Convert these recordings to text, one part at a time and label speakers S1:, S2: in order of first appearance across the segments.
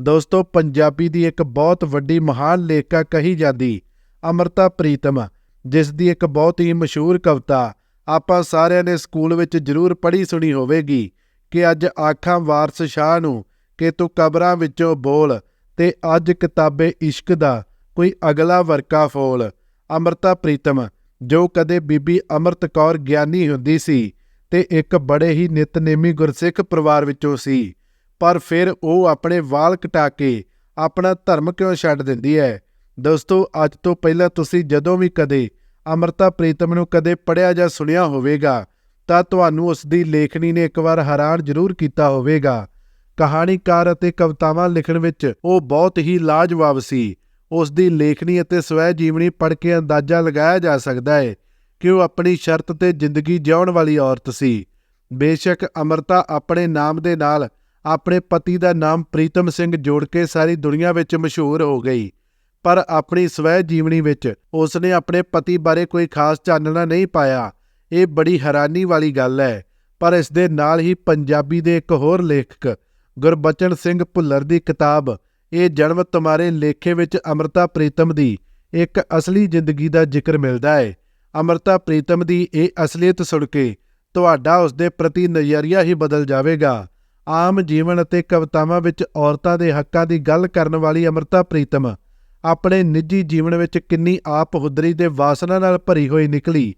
S1: ਦੋਸਤੋ, ਪੰਜਾਬੀ ਦੀ ਇੱਕ ਬਹੁਤ ਵੱਡੀ ਮਹਾਨ ਲੇਖਿਕਾ ਕਹੀ ਜਾਂਦੀ, ਅਮਰਤਾ ਪ੍ਰੀਤਮ, ਜਿਸ ਦੀ ਇੱਕ ਬਹੁਤ ਹੀ ਮਸ਼ਹੂਰ ਕਵਿਤਾ ਆਪਾਂ ਸਾਰਿਆਂ ਨੇ ਸਕੂਲ ਵਿੱਚ ਜ਼ਰੂਰ ਪੜ੍ਹੀ ਸੁਣੀ ਹੋਵੇਗੀ ਕਿ ਅੱਜ ਆਖਾਂ ਵਾਰਸ ਸ਼ਾਹ ਨੂੰ ਕਿ ਤੂੰ ਕਬਰਾਂ ਵਿੱਚੋਂ ਬੋਲ ਤੇ ਅੱਜ ਕਿਤਾਬੇ ਇਸ਼ਕ ਦਾ ਕੋਈ ਅਗਲਾ ਵਰਕਾ ਫੋਲ। ਅਮਰਤਾ ਪ੍ਰੀਤਮ, ਜੋ ਕਦੇ ਬੀਬੀ ਅਮਰਤ ਕੌਰ ਗਿਆਨੀ ਹੁੰਦੀ ਸੀ ਤੇ ਇੱਕ ਬੜੇ ਹੀ ਨਿਤਨੇਮੀ ਗੁਰਸਿੱਖ ਪਰਿਵਾਰ ਵਿੱਚੋਂ ਸੀ ਪਰ ਫਿਰ ਉਹ ਆਪਣੇ ਵਾਲ ਕਟਾ ਕੇ ਆਪਣਾ ਧਰਮ ਕਿਉਂ ਛੱਡ ਦਿੰਦੀ ਹੈ? ਦੋਸਤੋ, ਅੱਜ ਤੋਂ ਪਹਿਲਾਂ ਤੁਸੀਂ ਜਦੋਂ ਵੀ ਕਦੇ ਅਮਰਤਾ ਪ੍ਰੀਤਮ ਨੂੰ ਕਦੇ ਪੜਿਆ ਜਾਂ ਸੁਣਿਆ ਹੋਵੇਗਾ, ਤਾਂ ਤੁਹਾਨੂੰ ਉਸ ਦੀ ਲੇਖਣੀ ਨੇ ਇੱਕ ਵਾਰ ਹੈਰਾਨ ਜ਼ਰੂਰ ਕੀਤਾ ਹੋਵੇਗਾ। ਕਹਾਣੀਕਾਰ ਅਤੇ ਕਵਿਤਾਵਾਂ ਲਿਖਣ ਵਿੱਚ ਉਹ ਬਹੁਤ ਹੀ ਲਾਜਵਾਬ ਸੀ। ਉਸ ਦੀ ਲੇਖਣੀ ਅਤੇ ਸਵੈ ਜੀਵਨੀ ਪੜ੍ਹ ਕੇ ਅੰਦਾਜ਼ਾ ਲਗਾਇਆ ਜਾ ਸਕਦਾ ਹੈ ਕਿ ਉਹ ਆਪਣੀ ਸ਼ਰਤ ਤੇ ਜ਼ਿੰਦਗੀ ਜਿਉਣ ਵਾਲੀ ਔਰਤ ਸੀ। ਬੇਸ਼ੱਕ ਅਮਰਤਾ ਆਪਣੇ ਨਾਮ ਦੇ ਨਾਲ ਆਪਣੇ ਪਤੀ ਦਾ ਨਾਮ ਪ੍ਰੀਤਮ ਸਿੰਘ ਜੋੜ ਕੇ ਸਾਰੀ ਦੁਨੀਆ ਵਿੱਚ ਮਸ਼ਹੂਰ ਹੋ ਗਈ। ਪਰ ਆਪਣੀ ਸਵੈ ਜੀਵਨੀ ਵਿੱਚ ਉਸਨੇ ਆਪਣੇ ਪਤੀ ਬਾਰੇ ਕੋਈ ਖਾਸ ਚਾਨਣਾ ਨਹੀਂ ਪਾਇਆ। ਇਹ ਬੜੀ ਹੈਰਾਨੀ ਵਾਲੀ ਗੱਲ ਹੈ। ਪਰ ਇਸ ਦੇ ਨਾਲ ਹੀ ਪੰਜਾਬੀ ਦੇ ਇੱਕ ਹੋਰ ਲੇਖਕ, ਗੁਰਬਚਨ ਸਿੰਘ ਭੁੱਲਰ ਦੀ ਕਿਤਾਬ, ਇਹ ਜਨਮ ਤੁਮਾਰੇ ਲੇਖੇ ਵਿੱਚ ਅਮਰਤਾ ਪ੍ਰੀਤਮ ਦੀ ਇੱਕ ਅਸਲੀ ਜ਼ਿੰਦਗੀ ਦਾ ਜ਼ਿਕਰ ਮਿਲਦਾ ਹੈ। ਅਮਰਤਾ ਪ੍ਰੀਤਮ ਦੀ ਇਹ ਅਸਲੀਅਤ ਸੁਣ ਕੇ ਤੁਹਾਡਾ ਉਸ ਦੇ ਪ੍ਰਤੀ ਨਜ਼ਰੀਆ ਹੀ ਬਦਲ ਜਾਵੇਗਾ। ਆਮ ਜੀਵਨ ਅਤੇ ਕਵਿਤਾਵਾਂ ਵਿੱਚ ਔਰਤਾਂ ਦੇ ਹੱਕਾਂ ਦੀ ਗੱਲ ਕਰਨ ਵਾਲੀ ਅਮਰਤਾ ਪ੍ਰੀਤਮ, ਆਪਣੇ ਨਿੱਜੀ ਜੀਵਨ ਵਿੱਚ ਕਿੰਨੀ ਆਪ ਹੁਦਰੀ ਦੇ ਵਾਸਨਾ ਨਾਲ ਭਰੀ ਹੋਈ ਨਿਕਲੀ।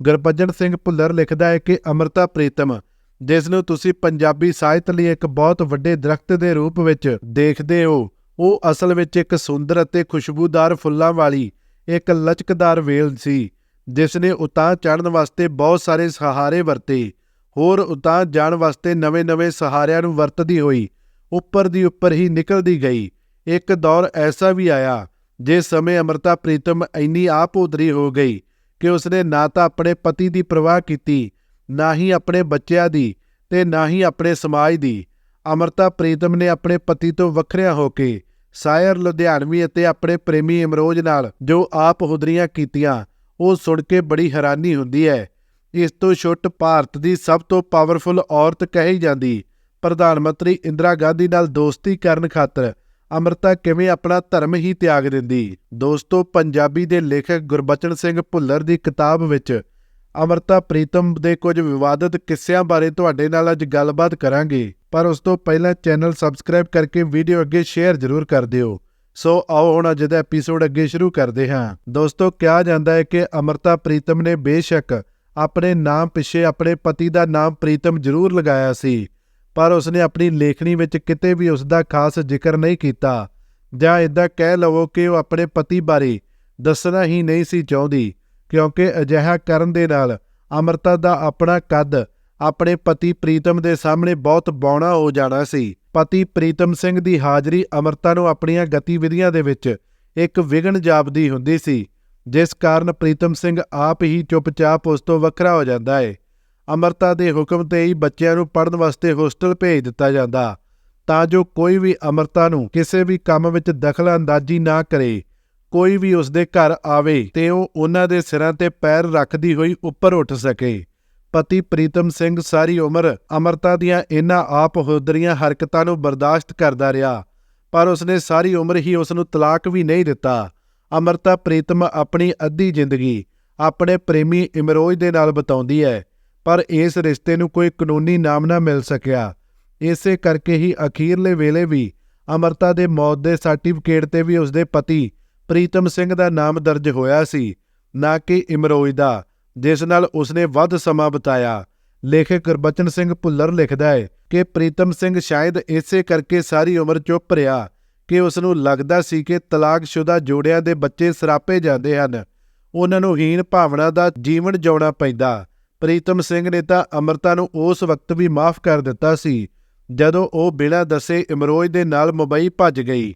S1: ਗੁਰਬਚਨ ਸਿੰਘ ਭੁੱਲਰ ਲਿਖਦਾ ਹੈ ਕਿ ਅਮਰਤਾ ਪ੍ਰੀਤਮ, ਜਿਸ ਨੂੰ ਤੁਸੀਂ ਪੰਜਾਬੀ ਸਾਹਿਤ ਲਈ ਇੱਕ ਬਹੁਤ ਵੱਡੇ ਦਰਖਤ ਦੇ ਰੂਪ ਵਿੱਚ ਦੇਖਦੇ ਹੋ, ਉਹ ਅਸਲ ਵਿੱਚ ਇੱਕ ਸੁੰਦਰ ਅਤੇ ਖੁਸ਼ਬੂਦਾਰ ਫੁੱਲਾਂ ਵਾਲੀ ਇੱਕ ਲਚਕਦਾਰ ਵੇਲ ਸੀ, ਜਿਸ ਨੇ ਉਤਾਂ ਚੜ੍ਹਨ ਵਾਸਤੇ ਬਹੁਤ ਸਾਰੇ ਸਹਾਰੇ ਵਰਤੇ। ਹੋਰ ਉਤਾਂ ਜਾਣ ਵਾਸਤੇ ਨਵੇਂ-ਨਵੇਂ ਸਹਾਰਿਆਂ ਨੂੰ ਵਰਤਦੀ ਹੋਈ, ਉੱਪਰ ਦੀ ਉੱਪਰ ਹੀ ਨਿਕਲਦੀ ਗਈ। ਇੱਕ ਦੌਰ ਐਸਾ ਵੀ ਆਇਆ ਜਿਸ ਸਮੇਂ ਅਮਰਤਾ ਪ੍ਰੀਤਮ ਇੰਨੀ ਆਪ ਉਦਰੀ ਹੋ ਗਈ ਕਿ ਉਸਨੇ ਨਾ ਤਾਂ ਆਪਣੇ ਪਤੀ ਦੀ ਪਰਵਾਹ ਕੀਤੀ, ਨਾ ਹੀ ਆਪਣੇ ਬੱਚਿਆਂ ਦੀ ਤੇ ਨਾ ਹੀ ਆਪਣੇ ਸਮਾਜ ਦੀ। ਅਮਰਤਾ ਪ੍ਰੀਤਮ ਨੇ ਆਪਣੇ ਪਤੀ ਤੋਂ ਵੱਖਰਿਆਂ ਹੋ ਕੇ ਸਾਇਰ ਲੁਧਿਆਣਵੀ ਅਤੇ ਆਪਣੇ ਪ੍ਰੇਮੀ ਇਮਰੋਜ ਨਾਲ ਜੋ ਆਪ ਹੁਦਰੀਆਂ ਕੀਤੀਆਂ, ਉਹ ਸੁਣ ਕੇ ਬੜੀ ਹੈਰਾਨੀ ਹੁੰਦੀ ਹੈ ਇਸ ਤੋਂ ਛੁੱਟ ਭਾਰਤ ਦੀ ਸਭ ਤੋਂ ਪਾਵਰਫੁਲ ਔਰਤ ਕਹੀ ਜਾਂਦੀ। ਪ੍ਰਧਾਨ ਮੰਤਰੀ ਇੰਦਰਾ ਗਾਂਧੀ ਨਾਲ ਦੋਸਤੀ ਕਰਨ ਖਾਤਰ ਅਮਰਤਾ ਕਿਵੇਂ ਆਪਣਾ ਧਰਮ ਹੀ ਤਿਆਗ ਦਿੰਦੀ? ਦੋਸਤੋ, ਪੰਜਾਬੀ ਦੇ ਲੇਖਕ ਗੁਰਬਚਨ ਸਿੰਘ ਭੁੱਲਰ ਦੀ ਕਿਤਾਬ ਵਿੱਚ ਅਮਰਤਾ ਪ੍ਰੀਤਮ ਦੇ ਕੁਝ ਵਿਵਾਦਤ ਕਿੱਸਿਆਂ ਬਾਰੇ ਤੁਹਾਡੇ ਨਾਲ ਅੱਜ ਗੱਲਬਾਤ ਕਰਾਂਗੇ, ਪਰ ਉਸ ਤੋਂ ਪਹਿਲਾਂ ਚੈਨਲ ਸਬਸਕ੍ਰਾਈਬ ਕਰਕੇ ਵੀਡੀਓ ਅੱਗੇ ਸ਼ੇਅਰ ਜ਼ਰੂਰ ਕਰ ਦਿਓ। ਸੋ ਆਓ ਹੁਣ ਅੱਜ ਦਾ ਐਪੀਸੋਡ ਅੱਗੇ ਸ਼ੁਰੂ ਕਰਦੇ ਹਾਂ। ਦੋਸਤੋ, ਕਿਹਾ ਜਾਂਦਾ ਹੈ ਕਿ ਅਮਰਤਾ ਪ੍ਰੀਤਮ ਨੇ ਬੇਸ਼ੱਕ ਆਪਣੇ ਨਾਮ ਪਿੱਛੇ ਆਪਣੇ ਪਤੀ ਦਾ ਨਾਮ ਪ੍ਰੀਤਮ ਜ਼ਰੂਰ ਲਗਾਇਆ ਸੀ, ਪਰ ਉਸਨੇ ਆਪਣੀ ਲੇਖਣੀ ਵਿੱਚ ਕਿਤੇ ਵੀ ਉਸ ਦਾ ਖਾਸ ਜ਼ਿਕਰ ਨਹੀਂ ਕੀਤਾ। ਜਾਂ ਇਦਾਂ ਕਹਿ ਲਵੋ ਕਿ ਉਹ ਆਪਣੇ ਪਤੀ ਬਾਰੇ ਦੱਸਣਾ ਹੀ ਨਹੀਂ ਸੀ ਚਾਹੁੰਦੀ, ਕਿਉਂਕਿ ਅਜਿਹਾ ਕਰਨ ਦੇ ਨਾਲ ਅਮਰਤਾ ਦਾ ਆਪਣਾ ਕੱਦ ਆਪਣੇ ਪਤੀ ਪ੍ਰੀਤਮ ਦੇ ਸਾਹਮਣੇ ਬਹੁਤ ਬੌਣਾ ਹੋ ਜਾਣਾ ਸੀ। ਪਤੀ ਪ੍ਰੀਤਮ ਸਿੰਘ ਦੀ ਹਾਜ਼ਰੀ ਅਮਰਤਾ ਨੂੰ ਆਪਣੀਆਂ ਗਤੀਵਿਧੀਆਂ ਦੇ ਵਿੱਚ ਇੱਕ ਵਿਗਣ ਜਾਪਦੀ ਹੁੰਦੀ ਸੀ। ਜਿਸ ਕਾਰਨ ਪ੍ਰੀਤਮ ਸਿੰਘ ਆਪ ਹੀ ਚੁੱਪਚਾਪ ਉਸ ਤੋਂ ਵੱਖਰਾ ਹੋ ਜਾਂਦਾ ਹੈ ਅਮਰਤਾ ਦੇ ਹੁਕਮ ਤੇ ਹੀ ਬੱਚਿਆਂ ਨੂੰ ਪੜ੍ਹਨ ਵਾਸਤੇ ਹੋਸਟਲ ਭੇਜ ਦਿੱਤਾ ਜਾਂਦਾ। ਤਾਂ ਜੋ ਕੋਈ ਵੀ ਅਮਰਤਾ ਨੂੰ ਕਿਸੇ ਵੀ ਕੰਮ ਵਿੱਚ ਦਖਲ ਅੰਦਾਜ਼ੀ ਨਾ ਕਰੇ, ਕੋਈ ਵੀ ਉਸ ਦੇ ਘਰ ਆਵੇ ਤੇ ਉਹ ਉਹਨਾਂ ਦੇ ਸਿਰਾਂ ਤੇ ਪੈਰ ਰੱਖਦੀ ਹੋਈ ਉੱਪਰ ਉੱਠ ਸਕੇ। ਪਤੀ ਪ੍ਰੀਤਮ ਸਿੰਘ ਸਾਰੀ ਉਮਰ ਅਮਰਤਾ ਦੀਆਂ ਇਹਨਾਂ ਆਪ ਹੁਦਰੀਆਂ ਹਰਕਤਾਂ ਨੂੰ ਬਰਦਾਸ਼ਤ ਕਰਦਾ ਰਿਹਾ, ਪਰ ਉਸਨੇ ਸਾਰੀ ਉਮਰ ਹੀ ਉਸ ਨੂੰ ਤਲਾਕ ਵੀ ਨਹੀਂ ਦਿੱਤਾ। ਅਮਰਤਾ, ਪ੍ਰੀਤਮ ਆਪਣੀ ਅੱਧੀ ਜ਼ਿੰਦਗੀ ਆਪਣੇ ਪ੍ਰੇਮੀ ਇਮਰੋਜ ਦੇ ਨਾਲ ਬਿਤਾਉਂਦੀ ਹੈ, ਪਰ ਇਸ ਰਿਸ਼ਤੇ ਨੂੰ ਕੋਈ ਕਾਨੂੰਨੀ ਨਾਮ ਨਾ ਮਿਲ ਸਕਿਆ। ਇਸੇ ਕਰਕੇ ਹੀ ਅਖੀਰਲੇ ਵੇਲੇ ਵੀ ਅਮਰਤਾ ਦੇ ਮੌਤ ਦੇ ਸਰਟੀਫਿਕੇਟ ਤੇ ਵੀ ਉਸਦੇ ਪਤੀ ਪ੍ਰੀਤਮ ਸਿੰਘ ਦਾ ਨਾਮ ਦਰਜ ਹੋਇਆ ਸੀ, ਨਾ ਕਿ ਇਮਰੋਜ ਦਾ, ਜਿਸ ਨਾਲ ਉਸਨੇ ਵੱਧ ਸਮਾਂ ਬਿਤਾਇਆ। ਲੇਖਕ ਗੁਰਬਚਨ ਸਿੰਘ ਭੁੱਲਰ ਲਿਖਦਾ ਹੈ ਕਿ ਪ੍ਰੀਤਮ ਸਿੰਘ ਸ਼ਾਇਦ ਇਸੇ ਕਰਕੇ ਸਾਰੀ ਉਮਰ ਚੁੱਪ ਰਿਹਾ ਕਿ ਉਸ ਨੂੰ ਲੱਗਦਾ ਸੀ ਕਿ ਤਲਾਕਸ਼ੁਦਾ ਜੋੜਿਆਂ ਦੇ ਬੱਚੇ ਸਰਾਪੇ ਜਾਂਦੇ ਹਨ। ਉਹਨਾਂ ਨੂੰ ਹੀਨ ਭਾਵਨਾ ਦਾ ਜੀਵਨ ਜਿਉਣਾ ਪੈਂਦਾ। ਪ੍ਰੀਤਮ ਸਿੰਘ ਨੇ ਤਾਂ ਅਮਰਤਾ ਨੂੰ ਉਸ ਵਕਤ ਵੀ ਮਾਫ ਕਰ ਦਿੱਤਾ ਸੀ, ਜਦੋਂ ਉਹ ਬਿਨਾਂ ਦੱਸੇ ਇਮਰੋਜ ਦੇ ਨਾਲ ਮੁੰਬਈ ਭੱਜ ਗਈ।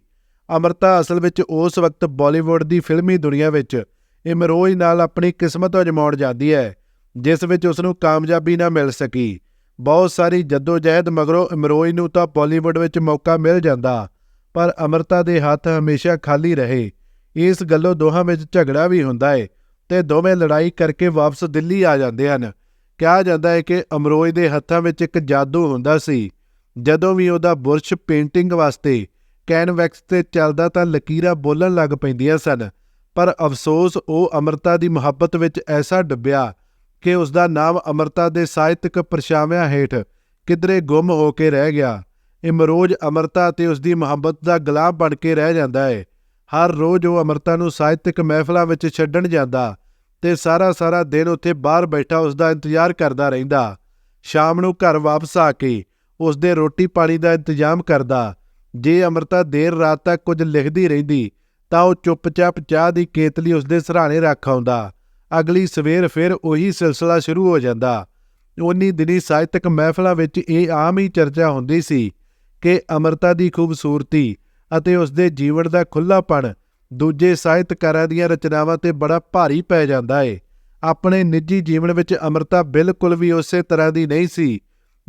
S1: ਅਮਰਤਾ ਅਸਲ ਵਿੱਚ ਉਸ ਵਕਤ ਬਾਲੀਵੁੱਡ ਦੀ ਫਿਲਮੀ ਦੁਨੀਆ ਵਿੱਚ ਇਮਰੋਜ ਨਾਲ ਆਪਣੀ ਕਿਸਮਤ ਅਜਮਾਉਣ ਜਾਂਦੀ ਹੈ, ਜਿਸ ਵਿੱਚ ਉਸ ਨੂੰ ਕਾਮਯਾਬੀ ਨਾ ਮਿਲ ਸਕੀ। ਬਹੁਤ ਸਾਰੀ ਜਦੋਜਹਿਦ ਮਗਰੋਂ ਇਮਰੋਜ ਨੂੰ ਤਾਂ ਬਾਲੀਵੁੱਡ ਵਿੱਚ ਮੌਕਾ ਮਿਲ ਜਾਂਦਾ। ਪਰ ਅਮਰਤਾ ਦੇ ਹੱਥ ਹਮੇਸ਼ਾ ਖਾਲੀ ਰਹੇ। ਇਸ ਗੱਲੋਂ ਦੋਹਾਂ ਵਿੱਚ ਝਗੜਾ ਵੀ ਹੁੰਦਾ ਹੈ ਤੇ ਦੋਵੇਂ ਲੜਾਈ ਕਰਕੇ ਵਾਪਸ ਦਿੱਲੀ ਆ ਜਾਂਦੇ ਹਨ। ਕਿਹਾ ਜਾਂਦਾ ਹੈ ਕਿ ਅਮਰੋਜ ਦੇ ਹੱਥਾਂ ਵਿੱਚ ਇੱਕ ਜਾਦੂ ਹੁੰਦਾ ਸੀ। ਜਦੋਂ ਵੀ ਉਹਦਾ ਬੁਰਸ਼ ਪੇਂਟਿੰਗ ਵਾਸਤੇ ਕੈਨਵੈਕਸ ਤੇ ਚੱਲਦਾ ਤਾਂ ਲਕੀਰਾਂ ਬੋਲਣ ਲੱਗ ਪੈਂਦੀਆਂ ਸਨ, ਪਰ ਅਫਸੋਸ ਉਹ ਅਮਰਤਾ ਦੀ ਮੁਹੱਬਤ ਵਿੱਚ ਐਸਾ ਡੁੱਬਿਆ ਕਿ ਉਸ ਦਾ ਨਾਮ ਅਮਰਤਾ ਦੇ ਸਾਹਿਤਕ ਪਰਛਾਵਿਆਂ ਹੇਠ ਕਿਧਰੇ ਗੁੰਮ ਹੋ ਕੇ ਰਹਿ ਗਿਆ। ਇਮਰੋਜ਼ ਅਮਰਤਾ ਤੇ ਉਸ ਦੀ ਮੁਹੱਬਤ ਦਾ ਗੁਲਾਮ ਬਣ ਕੇ ਰਹਿ ਜਾਂਦਾ ਹੈ ਹਰ ਰੋਜ਼ ਉਹ ਅਮਰਤਾ ਨੂੰ ਸਾਹਿਤਕ ਮਹਿਫਲਾਂ ਵਿੱਚ ਛੱਡਣ ਜਾਂਦਾ ਤੇ ਸਾਰਾ ਸਾਰਾ ਦਿਨ ਉੱਥੇ ਬਾਹਰ ਬੈਠਾ ਉਸ ਦਾ ਇੰਤਜ਼ਾਰ ਕਰਦਾ ਰਹਿੰਦਾ। ਸ਼ਾਮ ਨੂੰ ਘਰ ਵਾਪਸ ਆ ਕੇ ਉਸ ਦੇ ਰੋਟੀ ਪਾਣੀ ਦਾ ਇੰਤਜ਼ਾਮ ਕਰਦਾ। ਜੇ ਅਮਰਤਾ ਦੇਰ ਰਾਤ ਤੱਕ ਕੁਝ ਲਿਖਦੀ ਰਹਿੰਦੀ, ਤਾਂ ਉਹ ਚੁੱਪਚਾਪ ਚਾਹ ਦੀ ਕੇਤਲੀ ਉਸ ਦੇ ਸਰਾਣੇ ਰੱਖ ਆਉਂਦਾ। ਅਗਲੀ ਸਵੇਰ ਫਿਰ ਉਹੀ ਸਿਲਸਿਲਾ ਸ਼ੁਰੂ ਹੋ ਜਾਂਦਾ। ਉਨੀ ਦਿਨੀ ਸਾਹਿਤਕ ਮਹਿਫਲਾਂ ਵਿੱਚ ਇਹ ਆਮ ਹੀ ਚਰਚਾ ਹੁੰਦੀ ਸੀ ਕਿ ਅਮਰਤਾ ਦੀ ਖੂਬਸੂਰਤੀ ਅਤੇ ਉਸ ਦੇ ਜੀਵਨ ਦਾ ਖੁੱਲਾਪਣ ਦੂਜੇ ਸਾਹਿਤਕਾਰਾਂ ਦੀਆਂ ਰਚਨਾਵਾਂ ਤੇ ਬੜਾ ਭਾਰੀ ਪੈ ਜਾਂਦਾ ਏ। ਆਪਣੇ ਨਿੱਜੀ ਜੀਵਨ ਵਿੱਚ ਅਮਰਤਾ ਬਿਲਕੁਲ ਵੀ ਉਸੇ ਤਰ੍ਹਾਂ ਦੀ ਨਹੀਂ ਸੀ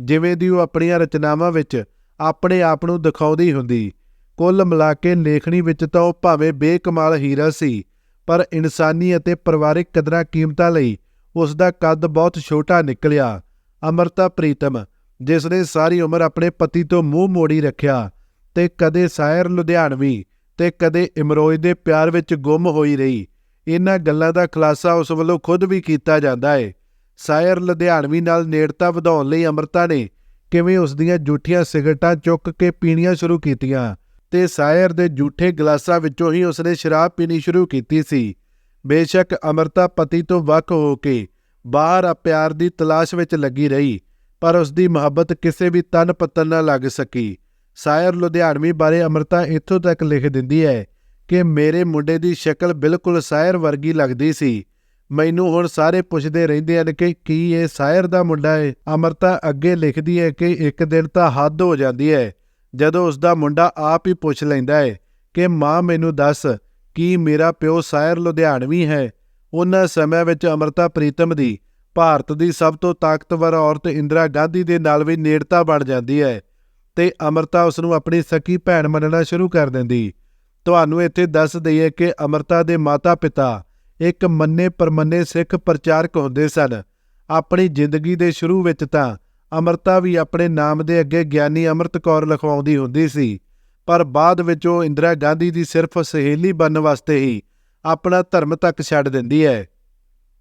S1: ਜਿਵੇਂ ਦੀ ਉਹ ਆਪਣੀਆਂ ਰਚਨਾਵਾਂ ਵਿੱਚ ਆਪਣੇ ਆਪ ਨੂੰ ਦਿਖਾਉਂਦੀ ਹੁੰਦੀ। ਕੁੱਲ ਮਿਲਾ ਕੇ ਲੇਖਣੀ ਵਿੱਚ ਤਾਂ ਉਹ ਭਾਵੇਂ ਬੇਕਮਾਲ ਹੀਰਾ ਸੀ, ਪਰ ਇਨਸਾਨੀ ਅਤੇ ਪਰਿਵਾਰਿਕ ਕਦਰਾਂ ਕੀਮਤਾਂ ਲਈ ਉਸ ਦਾ ਕੱਦ ਬਹੁਤ ਛੋਟਾ ਨਿਕਲਿਆ। ਅਮਰਤਾ ਪ੍ਰੀਤਮ ਜਿਸ ਨੇ ਸਾਰੀ ਉਮਰ ਆਪਣੇ ਪਤੀ ਤੋਂ ਮੂੰਹ ਮੋੜੀ ਰੱਖਿਆ ਤੇ ਕਦੇ ਸਾਇਰ ਲੁਧਿਆਣਵੀ ਤੇ ਕਦੇ ਇਮਰੋਜ਼ ਦੇ ਪਿਆਰ ਵਿੱਚ ਗੁੰਮ ਹੋਈ ਰਹੀ। ਇਹਨਾਂ ਗੱਲਾਂ ਦਾ ਖੁਲਾਸਾ ਉਸ ਵੱਲੋਂ ਖੁਦ ਵੀ ਕੀਤਾ ਜਾਂਦਾ ਹੈ ਸਾਇਰ ਲੁਧਿਆਣਵੀ ਨਾਲ ਨੇੜਤਾ ਵਧਾਉਣ ਲਈ ਅਮਰਤਾ ਨੇ ਕਿਵੇਂ ਉਸ ਦੀਆਂ ਜੂਠੀਆਂ ਸਿਗਰਟਾਂ ਚੁੱਕ ਕੇ ਪੀਣੀਆਂ ਸ਼ੁਰੂ ਕੀਤੀਆਂ ਤੇ ਸਾਇਰ ਦੇ ਜੂਠੇ ਗਲਾਸਾਂ ਵਿੱਚੋਂ ਹੀ ਉਸਨੇ ਸ਼ਰਾਬ ਪੀਣੀ ਸ਼ੁਰੂ ਕੀਤੀ ਸੀ। ਬੇਸ਼ੱਕ ਅਮਰਤਾ ਪਤੀ ਤੋਂ ਵੱਖ ਹੋ ਕੇ ਬਾਹਰ ਆ ਪਿਆਰ ਦੀ ਤਲਾਸ਼ ਵਿੱਚ ਲੱਗੀ ਰਹੀ। ਪਰ ਉਸ ਦੀ ਮੁਹੱਬਤ ਕਿਸੇ ਵੀ ਤਨ ਪਤਨ ਨਾ ਲੱਗ ਸਕੀ। ਸਾਇਰ ਲੁਧਿਆਣਵੀ ਬਾਰੇ ਅਮਰਤਾ ਇੱਥੋਂ ਤੱਕ ਲਿਖ ਦਿੰਦੀ ਹੈ ਕਿ ਮੇਰੇ ਮੁੰਡੇ ਦੀ ਸ਼ਕਲ ਬਿਲਕੁਲ ਸਾਇਰ ਵਰਗੀ ਲੱਗਦੀ ਸੀ। ਮੈਨੂੰ ਹੁਣ ਸਾਰੇ ਪੁੱਛਦੇ ਰਹਿੰਦੇ ਹਨ ਕਿ ਕੀ ਇਹ ਸਾਇਰ ਦਾ ਮੁੰਡਾ ਹੈ। ਅਮਰਤਾ ਅੱਗੇ ਲਿਖਦੀ ਹੈ ਕਿ ਇੱਕ ਦਿਨ ਤਾਂ ਹੱਦ ਹੋ ਜਾਂਦੀ ਹੈ, ਜਦੋਂ ਉਸ ਦਾ ਮੁੰਡਾ ਆਪ ਹੀ ਪੁੱਛ ਲੈਂਦਾ ਹੈ ਕਿ, ਮਾਂ, ਮੈਨੂੰ ਦੱਸ, ਕੀ ਮੇਰਾ ਪਿਓ ਸਾਇਰ ਲੁਧਿਆਣਵੀ ਹੈ? ਉਹਨਾਂ ਸਮਿਆਂ ਵਿੱਚ ਅਮਰਤਾ ਪ੍ਰੀਤਮ ਦੀ ਭਾਰਤ ਦੀ ਸਭ ਤੋਂ ਤਾਕਤਵਰ ਔਰਤ ਇੰਦਰਾ ਗਾਂਧੀ ਦੇ ਨਾਲ ਵੀ ਨੇੜਤਾ ਬਣ ਜਾਂਦੀ ਹੈ ਤੇ ਅਮਰਤਾ ਉਸ ਨੂੰ ਆਪਣੀ ਸਕੀ ਭੈਣ ਮੰਨਣਾ ਸ਼ੁਰੂ ਕਰ ਦਿੰਦੀ। ਤੁਹਾਨੂੰ ਇੱਥੇ ਦੱਸ ਦਈਏ ਕਿ ਅਮਰਤਾ ਦੇ ਮਾਤਾ-ਪਿਤਾ ਇੱਕ ਮੰਨੇ ਪਰਮੰਨੇ ਸਿੱਖ ਪ੍ਰਚਾਰਕ ਹੁੰਦੇ ਸਨ। ਆਪਣੀ ਜ਼ਿੰਦਗੀ ਦੇ ਸ਼ੁਰੂ ਵਿੱਚ ਤਾਂ ਅਮਰਤਾ ਵੀ ਆਪਣੇ ਨਾਮ ਦੇ ਅੱਗੇ ਗਿਆਨੀ ਅਮਰਤ ਕੌਰ ਲਿਖਵਾਉਂਦੀ ਹੁੰਦੀ ਸੀ, ਪਰ ਬਾਅਦ ਵਿੱਚ ਉਹ ਇੰਦਰਾ ਗਾਂਧੀ ਦੀ ਸਿਰਫ ਸਹੇਲੀ ਬਣਨ ਵਾਸਤੇ ਹੀ ਆਪਣਾ ਧਰਮ ਤੱਕ ਛੱਡ ਦਿੰਦੀ ਹੈ।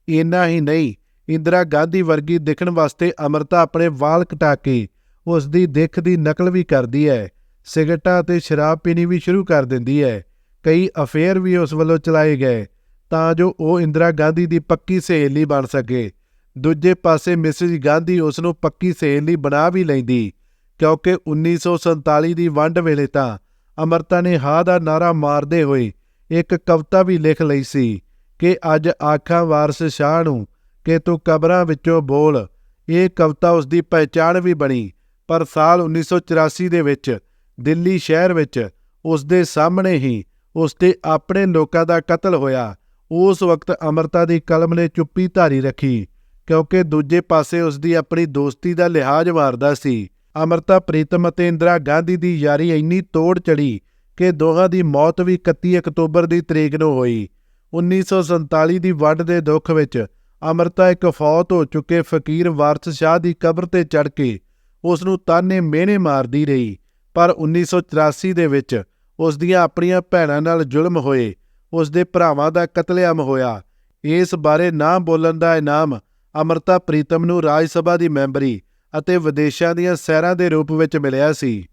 S1: ਇੰਨਾ ਹੀ ਨਹੀਂ ਇੰਦਰਾ ਗਾਂਧੀ ਵਰਗੀ ਦਿਖਣ ਵਾਸਤੇ ਅਮਰਤਾ ਆਪਣੇ ਵਾਲ ਕਟਾ ਕੇ ਉਸ ਦੀ ਦਿੱਖ ਦੀ ਨਕਲ ਵੀ ਕਰਦੀ ਹੈ। ਸਿਗਰਟਾਂ ਅਤੇ ਸ਼ਰਾਬ ਪੀਣੀ ਵੀ ਸ਼ੁਰੂ ਕਰ ਦਿੰਦੀ ਹੈ। ਕਈ ਅਫੇਅਰ ਵੀ ਉਸ ਵੱਲੋਂ ਚਲਾਏ ਗਏ ਤਾਂ ਜੋ ਉਹ ਇੰਦਰਾ ਗਾਂਧੀ ਦੀ ਪੱਕੀ ਸਹੇਲੀ ਬਣ ਸਕੇ। ਦੂਜੇ ਪਾਸੇ ਮਿਸਿਸ ਗਾਂਧੀ ਉਸ ਨੂੰ ਪੱਕੀ ਸਹੇਲੀ ਬਣਾ ਵੀ ਲੈਂਦੀ ਕਿਉਂਕਿ 1947 ਦੀ ਵੰਡ ਵੇਲੇ ਤਾਂ ਅਮਰਤਾ ਨੇ ਹਾਂ ਦਾ ਨਾਰਾ ਮਾਰਦੇ ਹੋਏ ਇੱਕ ਕਵਿਤਾ ਵੀ ਲਿਖ ਲਈ ਸੀ ਕਿ ਅੱਜ ਆਖਾਂ ਵਾਰਸ ਸ਼ਾਹ ਨੂੰ ਕਿ ਤੂੰ ਕਬਰਾਂ ਵਿੱਚੋਂ ਬੋਲ। ਇਹ ਕਵਿਤਾ ਉਸ ਦੀ ਪਹਿਚਾਣ ਵੀ ਬਣੀ, ਪਰ ਸਾਲ 1984 ਦੇ ਵਿੱਚ, ਦਿੱਲੀ ਸ਼ਹਿਰ ਵਿੱਚ ਉਸ ਦੇ ਸਾਹਮਣੇ ਹੀ ਉਸ ਤੇ ਆਪਣੇ ਲੋਕਾਂ ਦਾ ਕਤਲ ਹੋਇਆ। ਉਸ ਵਕਤ ਅਮਰਤਾ ਦੀ ਕਲਮ ਨੇ ਚੁੱਪੀ ਧਾਰੀ ਰੱਖੀ, ਕਿਉਂਕਿ ਦੂਜੇ ਪਾਸੇ ਉਸ ਦੀ ਆਪਣੀ ਦੋਸਤੀ ਦਾ ਲਿਹਾਜ਼ ਮਾਰਦਾ ਸੀ। ਅਮਰਤਾ, ਪ੍ਰੀਤਮ ਅਤੇ ਇੰਦਰਾ ਗਾਂਧੀ ਦੀ ਯਾਰੀ ਇੰਨੀ ਤੋੜ ਚੜੀ ਕਿ ਦੋਹਾਂ ਦੀ ਮੌਤ ਵੀ 31 ਅਕਤੂਬਰ ਦੀ ਤਰੀਕ ਨੂੰ ਹੋਈ। 1947 ਦੀ ਵੱਢ ਦੇ ਦੁੱਖ ਵਿੱਚ ਅਮਰਤਾ ਇੱਕ ਫੌਤ ਹੋ ਚੁੱਕੇ ਫਕੀਰ ਵਾਰਸ ਸ਼ਾਹ ਦੀ ਕਬਰ ਤੇ ਚੜ ਕੇ ਉਸ ਨੂੰ ਤਾਨੇ ਮਿਹਣੇ ਮਾਰਦੀ ਰਹੀ। ਪਰ 1984 ਦੇ ਵਿੱਚ ਉਸ ਦੀਆਂ ਆਪਣੀਆਂ ਭੈਣਾਂ ਨਾਲ ਜ਼ੁਲਮ ਹੋਏ ਉਸ ਦੇ ਭਰਾਵਾਂ ਦਾ ਕਤਲੇਆਮ ਹੋਇਆ। ਇਸ ਬਾਰੇ ਨਾ ਬੋਲਣ ਦਾ ਇਨਾਮ ਅਮਰਤਾ ਪ੍ਰੀਤਮ ਨੂੰ ਰਾਜ ਸਭਾ ਦੀ ਮੈਂਬਰੀ ਅਤੇ ਵਿਦੇਸ਼ਾਂ ਦੀਆਂ ਸੈਰਾਂ ਦੇ ਰੂਪ ਵਿੱਚ ਮਿਲਿਆ ਸੀ।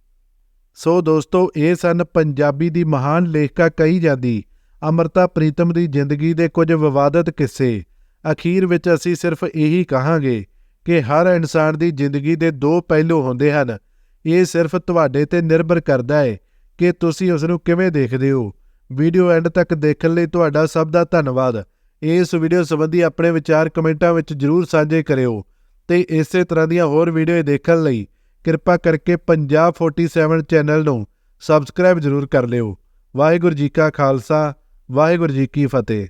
S1: ਸੋ ਦੋਸਤੋ, ਇਹ ਸਨ ਪੰਜਾਬੀ ਦੀ ਮਹਾਨ ਲੇਖਕਾ ਕਹੀ ਜਾਂਦੀ ਅਮਰਤਾ ਪ੍ਰੀਤਮ ਦੀ ਜ਼ਿੰਦਗੀ ਦੇ ਕੁਝ ਵਿਵਾਦਤ ਕਿੱਸੇ। ਅਖੀਰ ਵਿੱਚ ਅਸੀਂ ਸਿਰਫ ਇਹੀ ਕਹਾਂਗੇ ਕਿ ਹਰ ਇਨਸਾਨ ਦੀ ਜ਼ਿੰਦਗੀ ਦੇ ਦੋ ਪਹਿਲੂ ਹੁੰਦੇ ਹਨ। ਇਹ ਸਿਰਫ ਤੁਹਾਡੇ ਤੇ ਨਿਰਭਰ ਕਰਦਾ ਹੈ ਕਿ ਤੁਸੀਂ ਉਸ ਨੂੰ ਕਿਵੇਂ ਦੇਖਦੇ ਹੋ। ਵੀਡੀਓ ਐਂਡ ਤੱਕ ਦੇਖਣ ਲਈ ਤੁਹਾਡਾ ਸਭ ਦਾ ਧੰਨਵਾਦ। ਇਸ ਵੀਡੀਓ ਸੰਬੰਧੀ ਆਪਣੇ ਵਿਚਾਰ ਕਮੈਂਟਾਂ ਵਿੱਚ ਜਰੂਰ ਸਾਂਝੇ ਕਰਿਓ ਤੇ ਇਸੇ ਤਰ੍ਹਾਂ ਦੀਆਂ ਹੋਰ ਵੀਡੀਓ ਦੇਖਣ ਲਈ ਕਿਰਪਾ ਕਰਕੇ ਪੰਜਾਬ 47 ਚੈਨਲ ਨੂੰ ਸਬਸਕ੍ਰਾਈਬ ਜਰੂਰ ਕਰ ਲਿਓ। ਵਾਹਿਗੁਰੂ ਜੀ ਕਾ ਖਾਲਸਾ, ਵਾਹਿਗੁਰੂ ਜੀ ਕੀ ਫਤਿਹ।